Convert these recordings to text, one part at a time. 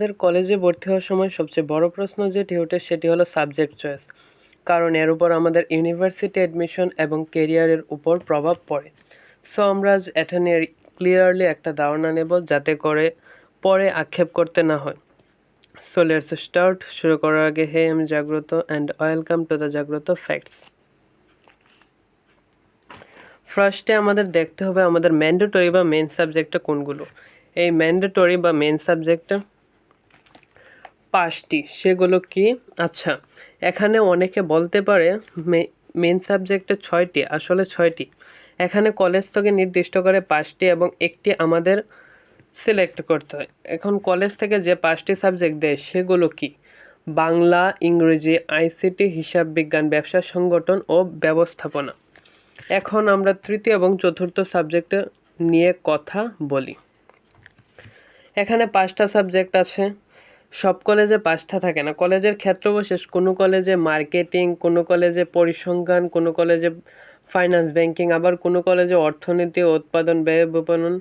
আমাদের কলেজে ভর্তি হওয়ার সময় সবচেয়ে বড় প্রশ্ন যেটি ওঠে সেটি হলো সাবজেক্ট চয়েস কারণ এর উপর আমাদের ইউনিভার্সিটি অ্যাডমিশন এবং কেরিয়ারের উপর প্রভাব পড়ে। সো আমরা নিয়ে ক্লিয়ারলি একটা ধারণা নেব যাতে করে পরে আক্ষেপ করতে না হয়। সো লেটস স্টার্ট শুরু করার আগে, হে আমি Jagrat and welcome to the Jagrat facts ফার্স্টে আমাদের দেখতে হবে আমাদের ম্যান্ডেটরি বা মেন সাবজেক্টটা কোনগুলো? এই ম্যান্ডেটরি বা মেন সাবজেক্টটা পাঁচটি, সেগুলো কি? আচ্ছা এখানে অনেকে বলতে পারে মেন সাবজেক্টে ছয়টি, আসলে ছয়টি। এখানে কলেজ থেকে নির্দিষ্ট করে পাঁচটি এবং একটি আমাদের সিলেক্ট করতে হয়। এখন কলেজ থেকে যে পাঁচটি সাবজেক্ট দেয়, সেগুলো কি? বাংলা, ইংরেজি, আইসিটি, হিসাব বিজ্ঞান, ব্যবসা সংগঠন ও ব্যবস্থাপনা। এখন আমরা তৃতীয় এবং চতুর্থ সাবজেক্ট নিয়ে কথা বলি। এখানে পাঁচটা সাবজেক্ট আছে। সব কলেজে পাঁচটা থাকে না। কলেজের ক্ষেত্র বিশেষ কোনো কলেজে মার্কেটিং, কোনো কলেজে পরিসংখ্যান, কোনো কলেজে ফাইন্যান্স ব্যাংকিং, আবার কোনো কলেজে অর্থনীতি, উৎপাদন, ব্যয় বিপণন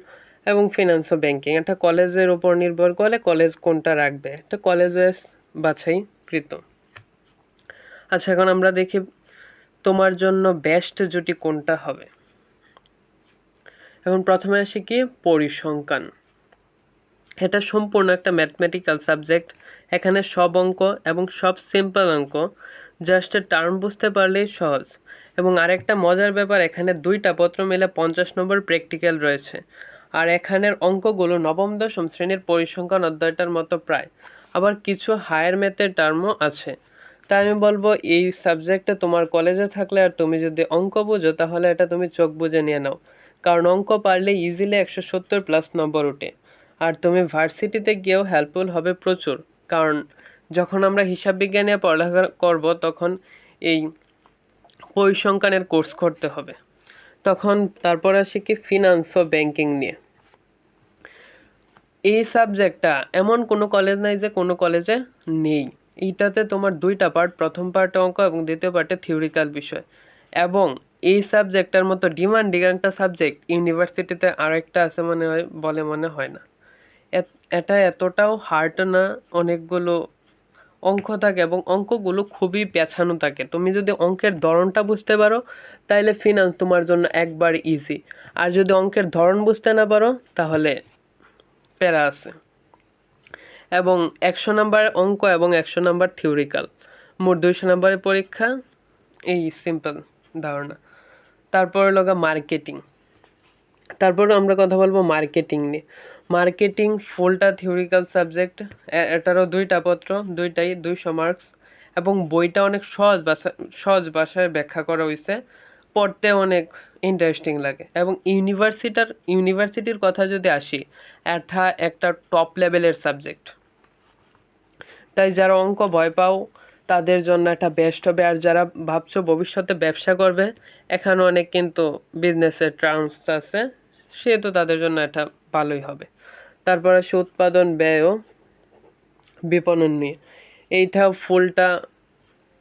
এবং ফিনান্স ও ব্যাংকিং। একটা কলেজের উপর নির্ভর করে কলেজ কোনটা রাখবে। একটা কলেজে বাছাইকৃত আচ্ছা এখন আমরা দেখি তোমার জন্য বেস্ট জুটি কোনটা হবে। এখন প্রথমে আসি কি? পরিসংখ্যান। এটা সম্পূর্ণ একটা ম্যাথমেটিক্যাল সাবজেক্ট এখানে সব অঙ্ক এবং সব সিম্পল অঙ্ক জাস্ট টার্ম বুঝতে পারলেই সহজ। এবং আরেকটা মজার ব্যাপার, এখানে দুইটা পত্র মিলে পঞ্চাশ নম্বর প্র্যাকটিক্যাল রয়েছে। আর এখানের অঙ্কগুলো নবম, দশম শ্রেণির পরিসংখ্যান অধ্যায়টার মতো প্রায়। আবার কিছু হায়ার ম্যাথের টার্মও আছে। তাই আমি বলব, এই সাবজেক্টে তোমার কলেজে থাকলে আর তুমি যদি অঙ্ক বুঝো, তাহলে এটা তুমি চোখ বুঝে নিয়ে নাও। কারণ অঙ্ক পারলে ইজিলি একশো সত্তর প্লাস নম্বর ওঠে আর তুমি ভার্সিটিতে গিয়েও হেল্পফুল হবে প্রচুর। কারণ যখন আমরা হিসাব বিজ্ঞানে পড়ালেখা করব, তখন এই পরিসংখ্যানের কোর্স করতে হবে। তখন তারপর আসে কি ফিনান্স ও ব্যাংকিং নিয়ে। এই সাবজেক্টটা এমন কোনো কলেজ নাই যে কোনো কলেজে নেই। এইটাতে তোমার দুইটা পার্ট প্রথম পার্টে অঙ্ক এবং দ্বিতীয় পার্টে থিওরিক্যাল বিষয়। এবং এই সাবজেক্টটার মতো ডিমান্ডিং একটা সাবজেক্ট ইউনিভার্সিটিতে আরেকটা আছে মনে হয়, বলে মনে হয় না। এটা এতটাও হার্ড না, অনেকগুলো অঙ্ক থাকে এবং অঙ্কগুলো খুবই পেছানো থাকে। তুমি যদি অঙ্কের ধরনটা বুঝতে পারো তাহলে ফিনান্স তোমার জন্য একবার ইজি আর যদি অঙ্কের ধরন বুঝতে না পারো, তাহলে প্যারা আছে। এবং একশো নাম্বার অঙ্ক এবং একশো নাম্বার থিওরিক্যাল মোট দুইশো নাম্বারের পরীক্ষা, এই সিম্পল ধারণা। তারপরে লগা মার্কেটিং তারপরে আমরা কথা বলব মার্কেটিং নিয়ে। মার্কেটিং ফুলটা থিওরিক্যাল সাবজেক্ট এটারও দুইটা পত্র, দুইটাই, দুইশো মার্কস, এবং বইটা অনেক সহজ ভাষা, সহজ ভাষায় ব্যাখ্যা করা হয়েছে পড়তে অনেক ইন্টারেস্টিং লাগে, এবং ইউনিভার্সিটার, ইউনিভার্সিটির কথা যদি আসি, এটা একটা টপ লেভেলের সাবজেক্ট তাই যারা অঙ্ক ভয় পাও, তাদের জন্য একটা বেস্ট হবে, আর যারা ভাবছ ভবিষ্যতে ব্যবসা করবে এখানে অনেক কিন্তু বিজনেসের টার্মস আছে সেহেতু তাদের জন্য এটা ভালোই হবে। তারপর আসে উৎপাদন ব্যয় ও বিপণন নিয়ে। এইটা ফুলটা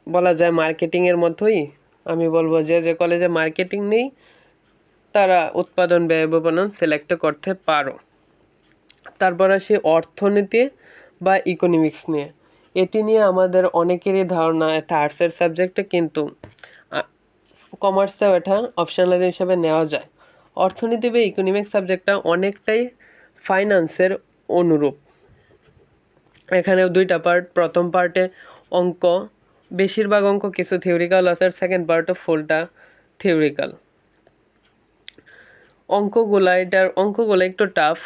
বলা যায় মার্কেটিংয়ের মতোই আমি বলব যে যে কলেজে মার্কেটিং নেই, তারা উৎপাদন, ব্যয়, বিপণন সিলেক্ট করতে পারো। তারপর আসি অর্থনীতি বা ইকোনমিক্স নিয়ে। এটি নিয়ে আমাদের অনেকেরই ধারণা, এটা আর্টসের সাবজেক্টে কিন্তু কমার্সেও এটা অপশনাল হিসেবে নেওয়া যায়। অর্থনীতি বা ইকোনমিক্স সাবজেক্টটা অনেকটাই ফাইন্যান্সের অনুরূপ। এখানেও দুইটা পার্ট প্রথম পার্টে অঙ্ক, বেশিরভাগ অঙ্ক কিছু থিওরিক্যাল আছে সেকেন্ড পার্টও ফুলটা থিওরিক্যাল অঙ্কগুলা, এটার অঙ্কগুলো একটু টাফ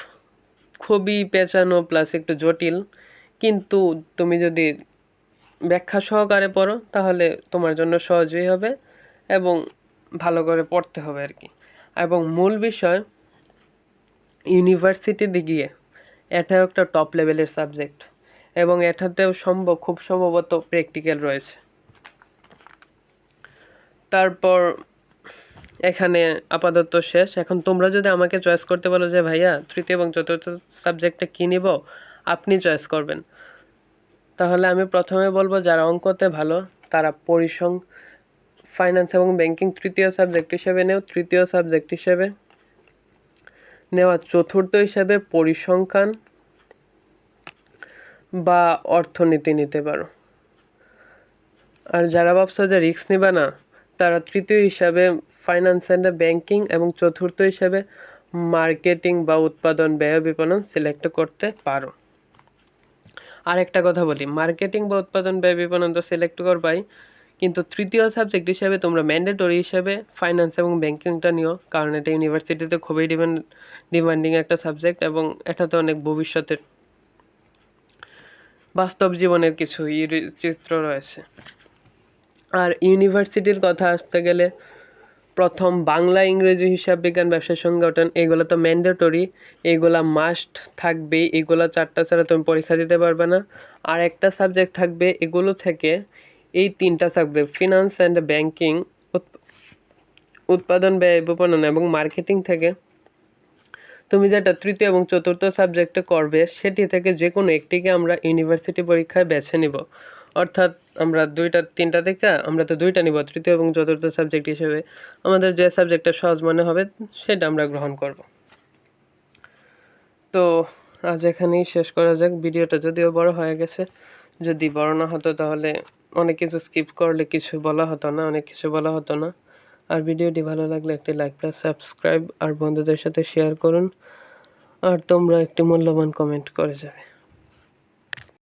খুবই পেঁচানো প্লাস একটু জটিল। কিন্তু তুমি যদি ব্যাখ্যা সহকারে পড়ো, তাহলে তোমার জন্য সহজই হবে এবং ভালো করে পড়তে হবে আর কি। এবং মূল বিষয় ইউনিভার্সিটিতে গিয়ে এটাও একটা টপ লেভেলের সাবজেক্ট এবং এটাতেও সম্ভব, খুব সম্ভবত প্র্যাকটিক্যাল রয়েছে। তারপর এখানে আপাতত শেষ। এখন তোমরা যদি আমাকে চয়েস করতে বলো যে, ভাইয়া, তৃতীয় এবং চতুর্থ সাবজেক্টটা কী নিব? আপনি চয়েস করবেন। তাহলে আমি প্রথমে বলব, যারা অঙ্কতে ভালো, তারা পরিসং ফাইন্যান্স এবং ব্যাংকিং তৃতীয় সাবজেক্ট হিসেবে নেও। তৃতীয় সাবজেক্ট হিসেবে নেওয়া চতুর্থ হিসাবে পরিসংখ্যান বা অর্থনীতি নিতে পারো। আর যারা ভাবছ যে রিস্ক নিবা না, তারা তৃতীয় হিসাবে ফাইন্যান্স অ্যান্ড ব্যাংকিং এবং চতুর্থ হিসাবে মার্কেটিং বা উৎপাদন ব্যয় বিপণন সিলেক্ট করতে পারো। আর একটা কথা বলি মার্কেটিং বা উৎপাদন ব্যয় বিপণন তো সিলেক্ট করবাই, কিন্তু তৃতীয় সাবজেক্ট হিসাবে তোমরা ম্যান্ডেটরি হিসেবে ফাইন্যান্স এবং ব্যাংকিংটা নিও, কারণ এটা ইউনিভার্সিটিতে খুবই ডিমান্ড ডিমান্ডিং একটা সাবজেক্ট এবং এটাতে অনেক ভবিষ্যতের বাস্তব জীবনের কিছু চিত্র রয়েছে। আর ইউনিভার্সিটির কথা আসতে গেলে প্রথম বাংলা ইংরেজি হিসাব বিজ্ঞান ব্যবসা সংগঠন এগুলো তো ম্যান্ডেটরি এগুলা মাস্ট থাকবেই এগুলো চারটা ছাড়া তুমি পরীক্ষা দিতে পারবে না। আর একটা সাবজেক্ট থাকবে, এগুলো থেকে এই তিনটা সাবজেক্ট ফিনান্স অ্যান্ড ব্যাংকিং উৎপাদন, ব্যয়, বিপণন এবং মার্কেটিং থেকে তুমি যেটা তৃতীয় এবং চতুর্থ সাবজেক্টে করবে, সেটি থেকে যে কোনো একটিকে আমরা ইউনিভার্সিটি পরীক্ষায় বেছে নিব। অর্থাৎ আমরা দুইটা, তিনটা থেকে আমরা তো দুইটা নিব, তৃতীয় এবং চতুর্থ সাবজেক্ট হিসেবে। আমাদের যে সাবজেক্টটা সহজ মনে হবে, সেটা আমরা গ্রহণ করব। তো আজ এখানেই শেষ করা যাক। ভিডিওটা যদিও বড় হয়ে গেছে, যদি বড় না হতো তাহলে অনেক কিছু স্কিপ করলে কিছু বলা হতো না, অনেক কিছু বলা হতো না। আর ভিডিওটি ভালো লাগলে একটি লাইক প্লাস সাবস্ক্রাইব আর বন্ধুদের সাথে শেয়ার করুন। আর তোমরা একটি মূল্যবান কমেন্ট করে যাবে।